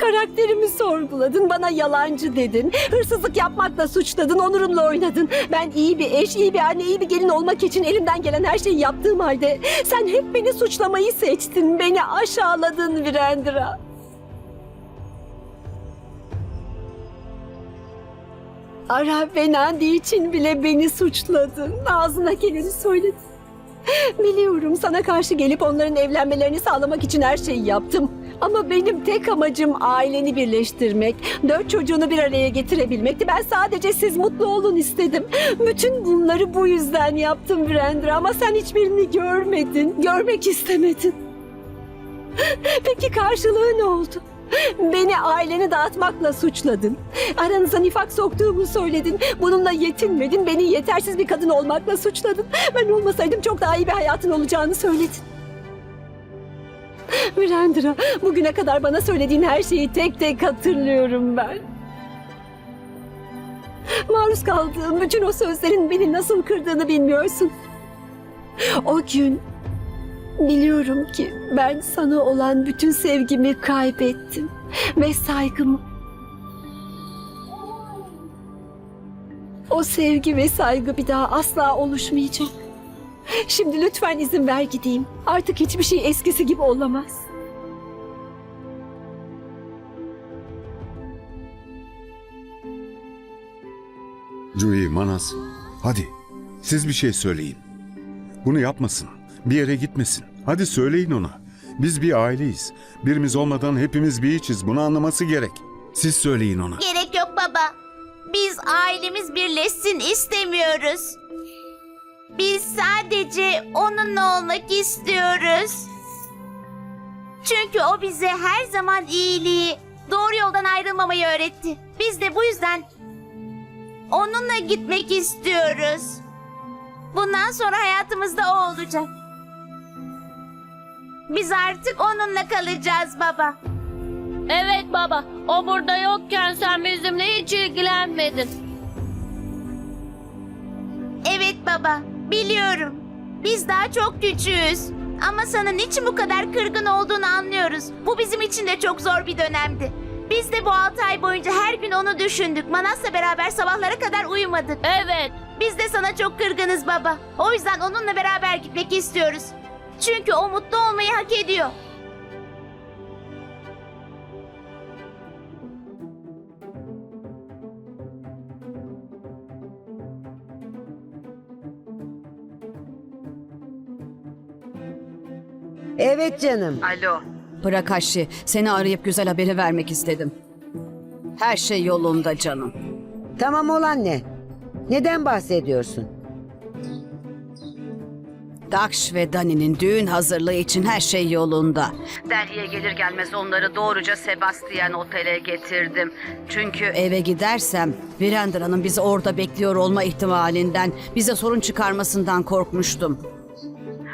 Karakterimi sorguladın, bana yalancı dedin. Hırsızlık yapmakla suçladın, onurumla oynadın. Ben iyi bir eş, iyi bir anne, iyi bir gelin olmak için elimden gelen her şeyi yaptığım halde... ...sen hep beni suçlamayı seçtin, beni aşağıladın Virendra. Ara ve Nandi için bile beni suçladın. Ağzına geleni söyledin. Biliyorum sana karşı gelip onların evlenmelerini sağlamak için her şeyi yaptım. Ama benim tek amacım aileni birleştirmek, dört çocuğunu bir araya getirebilmekti. Ben sadece siz mutlu olun istedim. Bütün bunları bu yüzden yaptım Brandra ama sen hiçbirini görmedin, görmek istemedin. Peki karşılığı ne oldu? Beni aileni dağıtmakla suçladın. Aranıza nifak soktuğumu söyledin. Bununla yetinmedin. Beni yetersiz bir kadın olmakla suçladın. Ben olmasaydım çok daha iyi bir hayatın olacağını söyledin. Mirandra, bugüne kadar bana söylediğin her şeyi tek tek hatırlıyorum ben. Maruz kaldığım bütün o sözlerin beni nasıl kırdığını bilmiyorsun. O gün biliyorum ki ben sana olan bütün sevgimi kaybettim ve saygımı. O sevgi ve saygı bir daha asla oluşmayacak. Şimdi lütfen izin ver gideyim. Artık hiçbir şey eskisi gibi olamaz. Cui, Manas, hadi siz bir şey söyleyin. Bunu yapmasın, bir yere gitmesin. Hadi söyleyin ona. Biz bir aileyiz. Birimiz olmadan hepimiz bir içiz. Bunu anlaması gerek. Siz söyleyin ona. Gerek yok baba. Biz ailemiz birleşsin istemiyoruz. Biz sadece onunla olmak istiyoruz. Çünkü o bize her zaman iyiliği, doğru yoldan ayrılmamayı öğretti. Biz de bu yüzden onunla gitmek istiyoruz. Bundan sonra hayatımızda o olacak. Biz artık onunla kalacağız baba. Evet baba, o burada yokken sen bizimle hiç ilgilenmedin. Evet baba, biliyorum. Biz daha çok küçüğüz. Ama sana niçin bu kadar kırgın olduğunu anlıyoruz. Bu bizim için de çok zor bir dönemdi. Biz de bu altı ay boyunca her gün onu düşündük. Manas'la beraber sabahlara kadar uyumadık. Evet, Biz de sana çok kırgınız baba. O yüzden onunla beraber gitmek istiyoruz. Çünkü o mutlu olmayı hak ediyor. Evet canım. Alo. Prakashi, seni arayıp güzel haberi vermek istedim. Her şey yolunda canım. Tamam olan ne? Neden bahsediyorsun? Daksh ve Dani'nin düğün hazırlığı için her şey yolunda. Delhi'ye gelir gelmez onları doğruca Sebastian Otel'e getirdim. Çünkü eve gidersem Virendra'nın bizi orada bekliyor olma ihtimalinden, bize sorun çıkarmasından korkmuştum.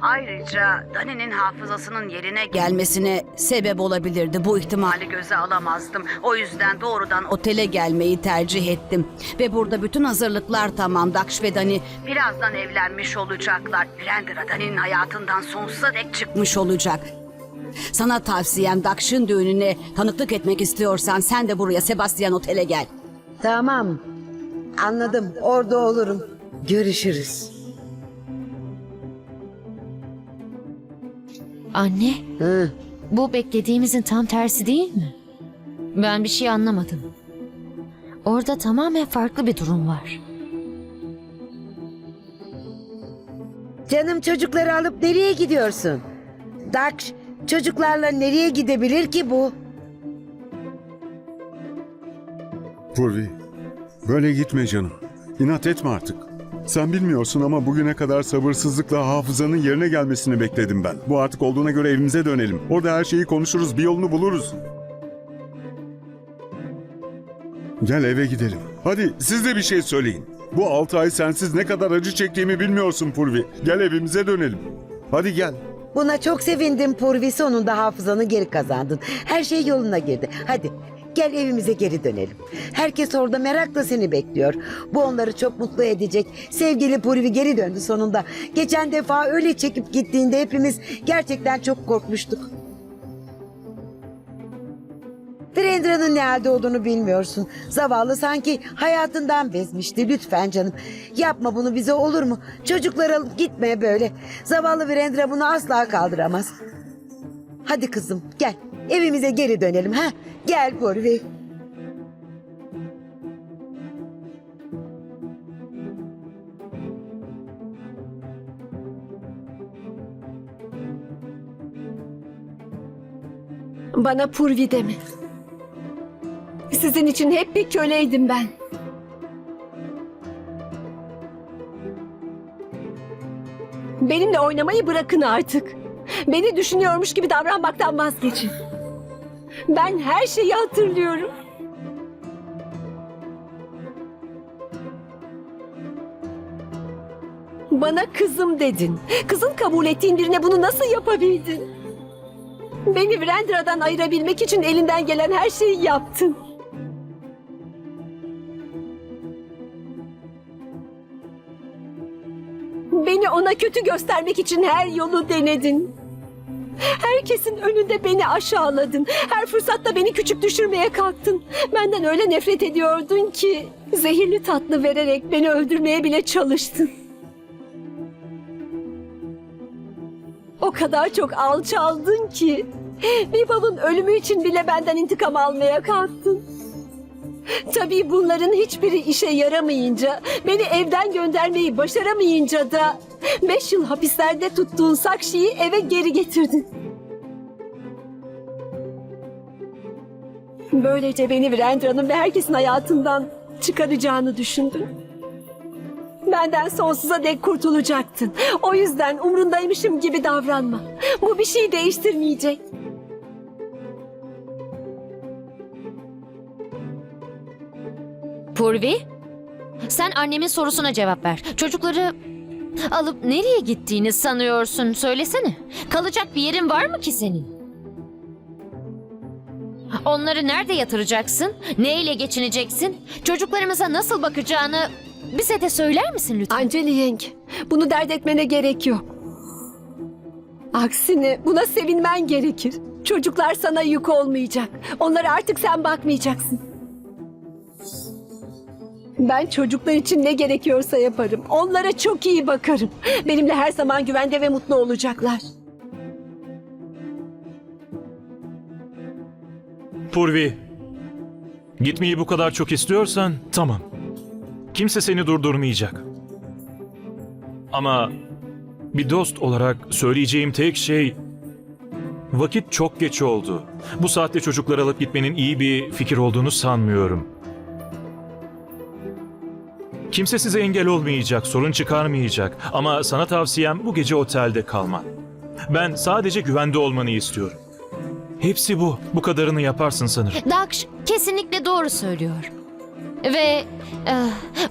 Ayrıca Dani'nin hafızasının yerine gelmesine sebep olabilirdi. Bu ihtimali göze alamazdım. O yüzden doğrudan otele gelmeyi tercih ettim. Ve burada bütün hazırlıklar tamam. Daksh ve Dani birazdan evlenmiş olacaklar. Virendra Dani'nin hayatından sonsuza dek çıkmış olacak. Sana tavsiyem Daksh'ın düğününe tanıklık etmek istiyorsan sen de buraya Sebastian Otel'e gel. Tamam. Anladım. Orada olurum. Görüşürüz. Anne, Hı. bu beklediğimizin tam tersi değil mi? Ben bir şey anlamadım. Orada tamamen farklı bir durum var. Canım çocukları alıp nereye gidiyorsun? Dakş, çocuklarla nereye gidebilir ki bu? Purvi, böyle gitme canım. İnat etme artık. Sen bilmiyorsun ama bugüne kadar sabırsızlıkla hafızanın yerine gelmesini bekledim ben. Bu artık olduğuna göre evimize dönelim. Orada her şeyi konuşuruz, bir yolunu buluruz. Gel eve gidelim. Hadi siz de bir şey söyleyin. Bu altı ay sensiz ne kadar acı çektiğimi bilmiyorsun Purvi. Gel evimize dönelim. Hadi gel. Buna çok sevindim Purvi. Sonunda hafızanı geri kazandın. Her şey yoluna girdi. Hadi gel evimize geri dönelim. Herkes orada merakla seni bekliyor. Bu onları çok mutlu edecek. Sevgili Purvi geri döndü sonunda. Geçen defa öyle çekip gittiğinde hepimiz gerçekten çok korkmuştuk. Virendra'nın ne halde olduğunu bilmiyorsun. Zavallı sanki hayatından bezmişti. Lütfen canım. Yapma bunu bize olur mu? Çocukları alıp gitme böyle. Zavallı Virendra bunu asla kaldıramaz. Hadi kızım gel. Evimize geri dönelim ha. Gel Purvi. Bana Purvi deme. Sizin için hep bir köleydim ben. Benimle oynamayı bırakın artık. Beni düşünüyormuş gibi davranmaktan vazgeçin. Ben her şeyi hatırlıyorum. Bana kızım dedin. Kızın kabul ettiğin birine bunu nasıl yapabildin? Beni Virendra'dan ayırabilmek için elinden gelen her şeyi yaptın. Beni ona kötü göstermek için her yolu denedin. Herkesin önünde beni aşağıladın. Her fırsatta beni küçük düşürmeye kalktın. Benden öyle nefret ediyordun ki zehirli tatlı vererek beni öldürmeye bile çalıştın. O kadar çok alçaldın ki Viva'nın ölümü için bile benden intikam almaya kalktın. Tabii bunların hiçbiri işe yaramayınca, beni evden göndermeyi başaramayınca da beş yıl hapislerde tuttuğun Sakşi'yi eve geri getirdin. Böylece beni Virendra'nın ve herkesin hayatından çıkaracağını düşündün. Benden sonsuza dek kurtulacaktın. O yüzden umrundaymışım gibi davranma. Bu bir şey değiştirmeyecek. Purvi, sen annemin sorusuna cevap ver. Çocukları alıp nereye gittiğini sanıyorsun? Söylesene. Kalacak bir yerin var mı ki senin? Onları nerede yatıracaksın? Neyle geçineceksin? Çocuklarımıza nasıl bakacağını bize de söyler misin lütfen? Anceli yenge, bunu dert etmene gerek yok. Aksine buna sevinmen gerekir. Çocuklar sana yük olmayacak. Onlara artık sen bakmayacaksın. Ben çocuklar için ne gerekiyorsa yaparım. Onlara çok iyi bakarım. Benimle her zaman güvende ve mutlu olacaklar. Purvi, gitmeyi bu kadar çok istiyorsan tamam. Kimse seni durdurmayacak. Ama bir dost olarak söyleyeceğim tek şey vakit çok geç oldu. Bu saatte çocukları alıp gitmenin iyi bir fikir olduğunu sanmıyorum. Kimse size engel olmayacak, sorun çıkarmayacak ama sana tavsiyem bu gece otelde kalman. Ben sadece güvende olmanı istiyorum. Hepsi bu. Bu kadarını yaparsın sanırım. Dakş kesinlikle doğru söylüyor. Ve eh,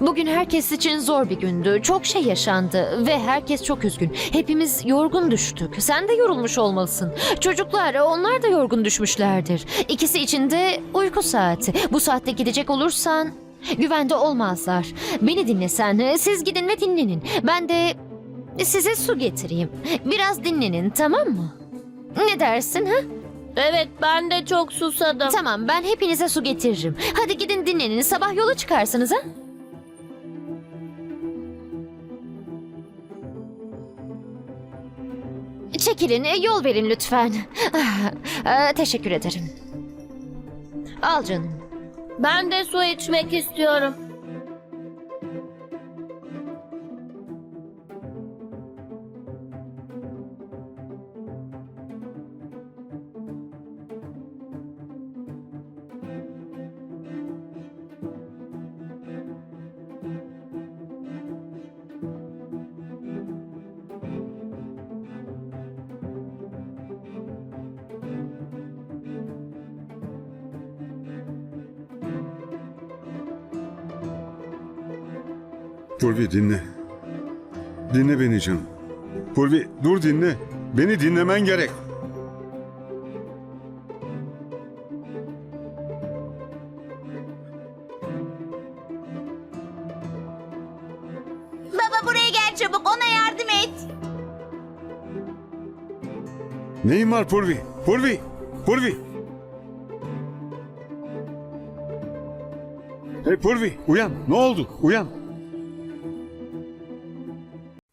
bugün herkes için zor bir gündü. Çok şey yaşandı ve herkes çok üzgün. Hepimiz yorgun düştük. Sen de yorulmuş olmalısın. Çocuklar onlar da yorgun düşmüşlerdir. İkisi için de uyku saati. Bu saatte gidecek olursan güvende olmazlar. Beni dinle sen. Siz gidin ve dinlenin. Ben de size su getireyim. Biraz dinlenin tamam mı? Ne dersin ha? Evet ben de çok susadım. Tamam ben hepinize su getiririm. Hadi gidin dinlenin sabah yola çıkarsınız ha? Çekilin e, yol verin lütfen. Ah, e, teşekkür ederim. Al canım. Ben de su içmek istiyorum. Purvi dinle. Dinle beni canım. Purvi dur dinle. Beni dinlemen gerek. Baba buraya gel çabuk ona yardım et. Neyin var Purvi? Purvi! Purvi! Hey Purvi uyan. Ne oldu? Uyan.